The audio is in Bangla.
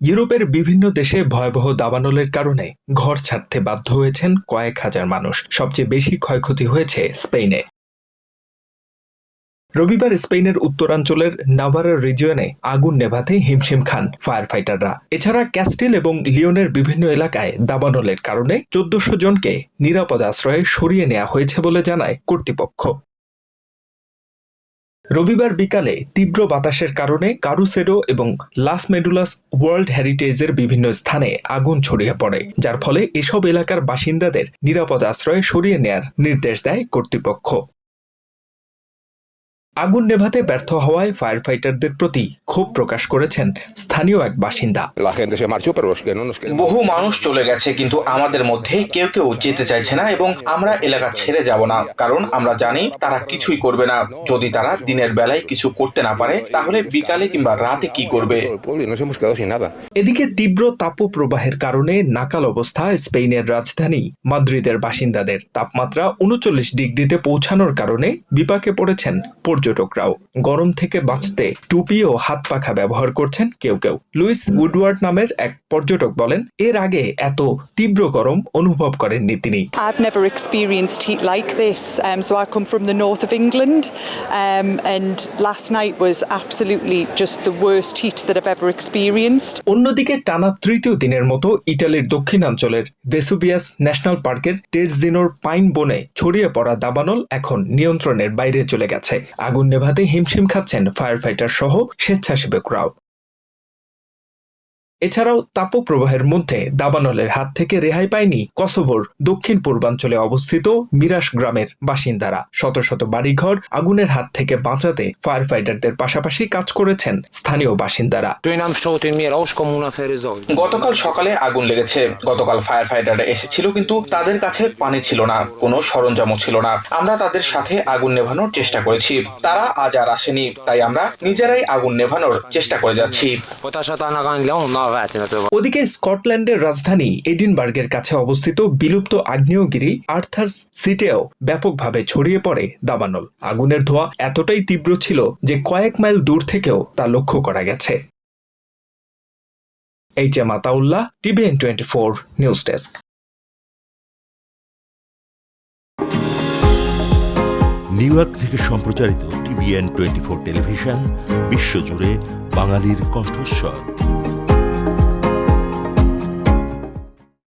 ইউরোপের বিভিন্ন দেশে ভয়াবহ দাবানলের কারণে ঘর ছাড়তে বাধ্য হয়েছেন কয়েক হাজার মানুষ। সবচেয়ে বেশি ক্ষয়ক্ষতি হয়েছে স্পেনে রবিবার স্পেনের উত্তরাঞ্চলের নাভারা রিজিয়নে আগুন নেভাতে হিমশিম খান ফায়ার ফাইটাররা এছাড়া ক্যাস্টিল এবং লিওনের বিভিন্ন এলাকায় দাবানলের কারণে চোদ্দশো জনকে নিরাপদ আশ্রয়ে সরিয়ে নেওয়া হয়েছে বলে জানায় কর্তৃপক্ষ। রবিবার বিকালে তীব্র বাতাসের কারণে কারুসেডো এবং লাস মেডুলাস ওয়ার্ল্ড হেরিটেজের বিভিন্ন স্থানে আগুন ছড়িয়ে পড়ে, যার ফলে এসব এলাকার বাসিন্দাদের নিরাপদ আশ্রয়ে সরিয়ে নেয়ার নির্দেশ দেয় কর্তৃপক্ষ। আগুন নেভাতে ব্যর্থ হওয়ায় ফায়ার ফাইটারদের প্রতি ক্ষোভ প্রকাশ করেছেন স্থানীয় এক বাসিন্দা. বহু মানুষ চলে গেছে কিন্তু আমাদের মধ্যে কেউ কেউ যেতে চাইছে না এবং আমরা এলাকা ছেড়ে যাব না কারণ আমরা জানি তারা কিছুই করবে না। যদি তারা দিনের বেলায় কিছু করতে না পারে তাহলে বিকালে কিংবা রাতে কি করবে. এদিকে তীব্র তাপপ্রবাহের কারণে নাকাল অবস্থা স্পেনের রাজধানী মাদ্রিদের বাসিন্দাদের। তাপমাত্রা উনচল্লিশ ডিগ্রিতে পৌঁছানোর কারণে বিপাকে পড়েছেন পর্যটকরাও গরম থেকে বাঁচতে টুপি ও হাত পাখা ব্যবহার করছেন কেউ কেউ লুইস উডওয়ার্ড নামের এক পর্যটক বলেন এর আগে এত তীব্র গরম অনুভব করেননি তিনি I've never experienced heat like this. Um, so I come from the north of England, um, and last night was absolutely just the worst heat that I've ever experienced. অন্যদিকে টানা তৃতীয় দিনের মতো ইটালির দক্ষিণাঞ্চলের ভেসুবিয়াস ন্যাশনাল পার্কের টেরজিনোর পাইন বনে ছড়িয়ে পড়া দাবানল এখন নিয়ন্ত্রণের বাইরে চলে গেছে আগুন নেভাতে হিমশিম খাচ্ছেন ফায়ার ফাইটার সহ স্বেচ্ছাসেবকরাও। এছাড়াও তাপপ্রবাহের মধ্যে দাবানলের হাত থেকে রেহাই পায়নি কসোভোর দক্ষিণ পূর্বাঞ্চলে অবস্থিত মিরাস গ্রামের বাসিন্দারা। শত শত বাড়িঘর আগুনের হাত থেকে বাঁচাতে ফায়ার ফাইটারদের পাশাপাশি কাজ করেছেন স্থানীয় বাসিন্দারা. গতকাল সকালে আগুন লেগেছে। গতকাল ফায়ার ফাইটাররা এসেছিল কিন্তু তাদের কাছে পানি ছিল না, কোনো সরঞ্জামও ছিল না। আমরা তাদের সাথে আগুন নেভানোর চেষ্টা করেছি। তারা আজ আর আসেনি, তাই আমরা নিজেরাই আগুন নেভানোর চেষ্টা করে যাচ্ছি। Anagan leon na vätine ওদিকে স্কটল্যান্ডের রাজধানী এডিনবার্গের কাছে অবস্থিত বিলুপ্ত আগ্নেয়গিরি আর্থার্স সিটেও ব্যাপকভাবে ছড়িয়ে পড়ে দাবানল। আগুনের ধোঁয়া এতটাই তীব্র ছিল যে কয়েক মাইল দূর থেকেও তা লক্ষ্য করা গেছে। H M Ataullah TVN twenty four news desk. New York থেকে সম্প্রচারিত টিভিএন টোয়েন্টি ফোর টেলিভিশন বিশ্বজুড়ে বাঙালির কণ্ঠস্বর।